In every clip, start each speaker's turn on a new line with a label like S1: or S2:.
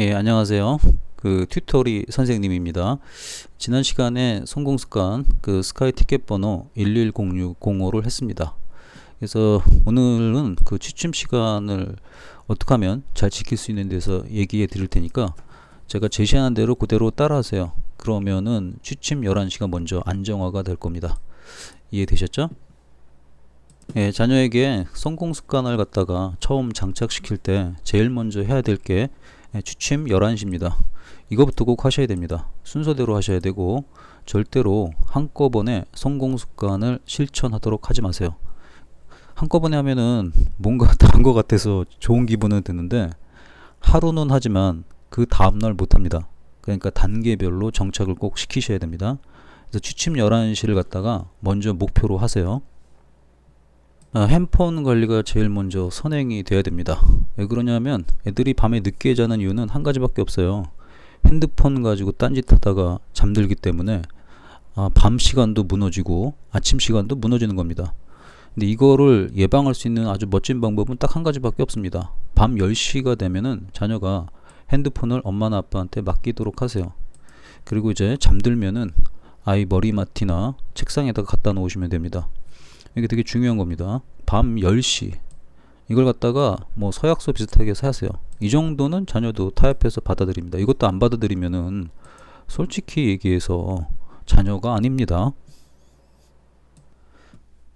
S1: 예, 안녕하세요. 그 튜토리 선생님입니다. 지난 시간에 성공 습관 그 스카이 티켓 번호 110605를 했습니다. 그래서 오늘은 그 취침 시간을 어떻게 하면 잘 지킬 수 있는 데서 얘기해 드릴 테니까 제가 제시하는 대로 그대로 따라하세요. 그러면은 취침 11시가 먼저 안정화가 될 겁니다. 이해되셨죠? 예, 자녀에게 성공 습관을 갖다가 처음 장착시킬 때 제일 먼저 해야 될게 취침 11시입니다. 이거부터 꼭 하셔야 됩니다. 순서대로 하셔야 되고 절대로 한꺼번에 성공 습관을 실천하도록 하지 마세요. 한꺼번에 하면은 뭔가 다른 것 같아서 좋은 기분은 드는데 하루는 하지만 그 다음날 못합니다. 그러니까 단계별로 정착을 꼭 시키셔야 됩니다. 그래서 취침 11시를 갖다가 먼저 목표로 하세요. 아, 핸폰 관리가 제일 먼저 선행이 돼야 됩니다. 왜 그러냐면 애들이 밤에 늦게 자는 이유는 한 가지밖에 없어요. 핸드폰 가지고 딴짓하다가 잠들기 때문에 아, 밤 시간도 무너지고 아침 시간도 무너지는 겁니다. 근데 이거를 예방할 수 있는 아주 멋진 방법은 딱 한 가지밖에 없습니다. 밤 10시가 되면은 자녀가 핸드폰을 엄마나 아빠한테 맡기도록 하세요. 그리고 이제 잠들면은 아이 머리맡이나 책상에다가 갖다 놓으시면 됩니다. 이게 되게 중요한 겁니다. 밤 10시 이걸 갖다가 뭐 서약서 비슷하게 사세요. 이 정도는 자녀도 타협해서 받아들입니다. 이것도 안 받아들이면은 솔직히 얘기해서 자녀가 아닙니다.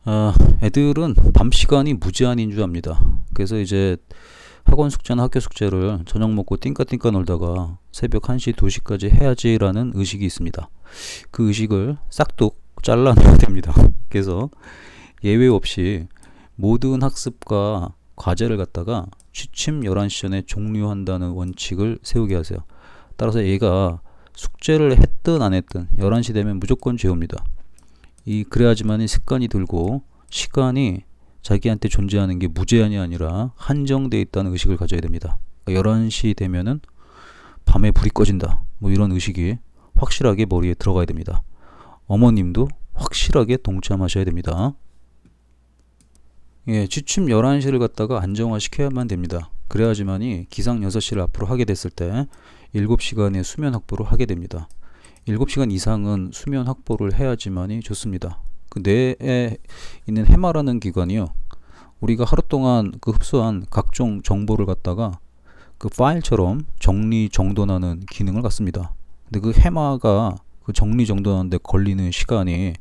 S1: 아, 애들은 밤 시간이 무제한인 줄 압니다. 그래서 이제 학원 숙제나 학교 숙제를 저녁 먹고 띵까띵까 놀다가 새벽 1시, 2시까지 해야지라는 의식이 있습니다. 그 의식을 싹둑 잘라내야 됩니다. 그래서 예외 없이 모든 학습과 과제를 갖다가 취침 11시 전에 종료한다는 원칙을 세우게 하세요. 따라서 얘가 숙제를 했든 안 했든 11시 되면 무조건 재웁니다. 이 그래야지만 습관이 들고 시간이 자기한테 존재하는 게 무제한이 아니라 한정돼 있다는 의식을 가져야 됩니다. 그러니까 11시 되면은 밤에 불이 꺼진다. 뭐 이런 의식이 확실하게 머리에 들어가야 됩니다. 어머님도 확실하게 동참하셔야 됩니다. 예, 취침 11시를 갖다가 안정화 시켜야만 됩니다. 그래야지만이 기상 6시를 앞으로 하게 됐을 때 7시간의 수면 확보를 하게 됩니다. 7시간 이상은 수면 확보를 해야지만이 좋습니다. 그 뇌에 있는 해마라는 기관이요. 우리가 하루 동안 그 흡수한 각종 정보를 갖다가 그 파일처럼 정리 정돈하는 기능을 갖습니다. 근데 그 해마가 그 정리 정돈하는데 걸리는 시간이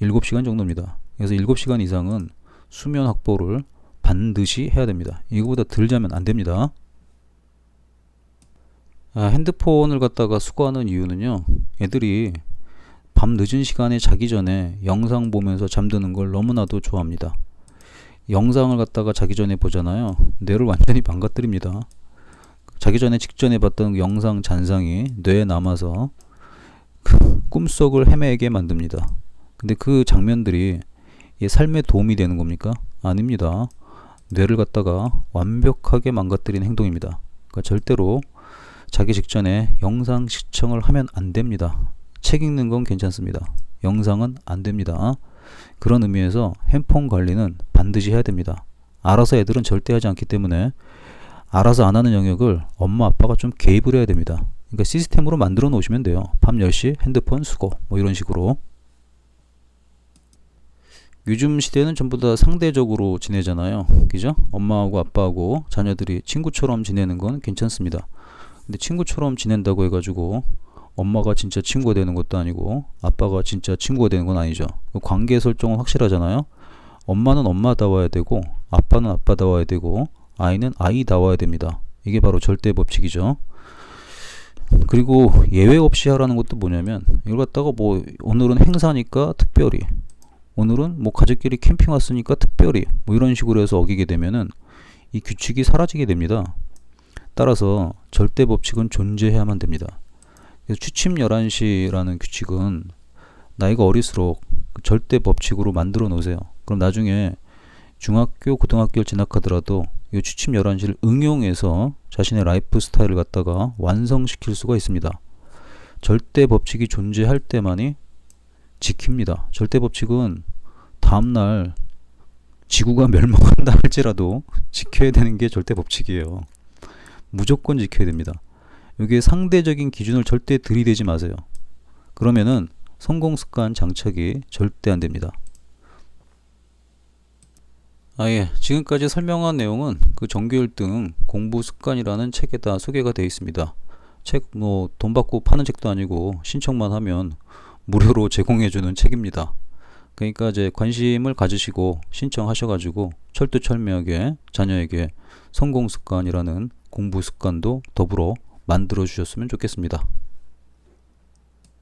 S1: 7시간 정도입니다. 그래서 7시간 이상은 수면 확보를 반드시 해야 됩니다. 이거보다 덜 자면 안 됩니다. 아, 핸드폰을 갖다가 수거하는 이유는요. 애들이 밤 늦은 시간에 자기 전에 영상 보면서 잠드는 걸 너무나도 좋아합니다. 영상을 갖다가 자기 전에 보잖아요. 뇌를 완전히 망가뜨립니다. 자기 전에 직전에 봤던 영상 잔상이 뇌에 남아서 그 꿈속을 헤매게 만듭니다. 근데 그 장면들이 삶에 도움이 되는 겁니까? 아닙니다. 뇌를 갖다가 완벽하게 망가뜨리는 행동입니다. 그러니까 절대로 자기 직전에 영상 시청을 하면 안 됩니다. 책 읽는 건 괜찮습니다. 영상은 안 됩니다. 그런 의미에서 핸폰 관리는 반드시 해야 됩니다. 알아서 애들은 절대 하지 않기 때문에 알아서 안 하는 영역을 엄마 아빠가 좀 개입을 해야 됩니다. 그러니까 시스템으로 만들어 놓으시면 돼요. 밤 10시 핸드폰 수거 뭐 이런 식으로 요즘 시대는 전부 다 상대적으로 지내잖아요. 그죠? 엄마하고 아빠하고 자녀들이 친구처럼 지내는 건 괜찮습니다. 근데 친구처럼 지낸다고 해가지고 엄마가 진짜 친구가 되는 것도 아니고 아빠가 진짜 친구가 되는 건 아니죠. 관계 설정은 확실하잖아요. 엄마는 엄마다워야 되고 아빠는 아빠다워야 되고 아이는 아이다워야 됩니다. 이게 바로 절대 법칙이죠. 그리고 예외 없이 하라는 것도 뭐냐면 이걸 갖다가 뭐 오늘은 행사니까 특별히 오늘은 뭐 가족끼리 캠핑 왔으니까 특별히 뭐 이런 식으로 해서 어기게 되면은 이 규칙이 사라지게 됩니다. 따라서 절대 법칙은 존재해야만 됩니다. 그래서 취침 11시라는 규칙은 나이가 어릴수록 절대 법칙으로 만들어 놓으세요. 그럼 나중에 중학교, 고등학교를 진학하더라도 이 취침 11시를 응용해서 자신의 라이프 스타일을 갖다가 완성시킬 수가 있습니다. 절대 법칙이 존재할 때만이 지킵니다. 절대 법칙은 다음날 지구가 멸망한다 할지라도 지켜야 되는 게 절대 법칙이에요. 무조건 지켜야 됩니다. 이게 상대적인 기준을 절대 들이대지 마세요. 그러면은 성공 습관 장착이 절대 안 됩니다. 아, 예. 지금까지 설명한 내용은 그 정규 1등 공부 습관이라는 책에다 소개가 되어 있습니다. 책 뭐 돈 받고 파는 책도 아니고 신청만 하면 무료로 제공해 주는 책입니다. 그러니까 이제 관심을 가지시고 신청하셔가지고 철두철미하게 자녀에게 성공 습관이라는 공부 습관도 더불어 만들어 주셨으면 좋겠습니다.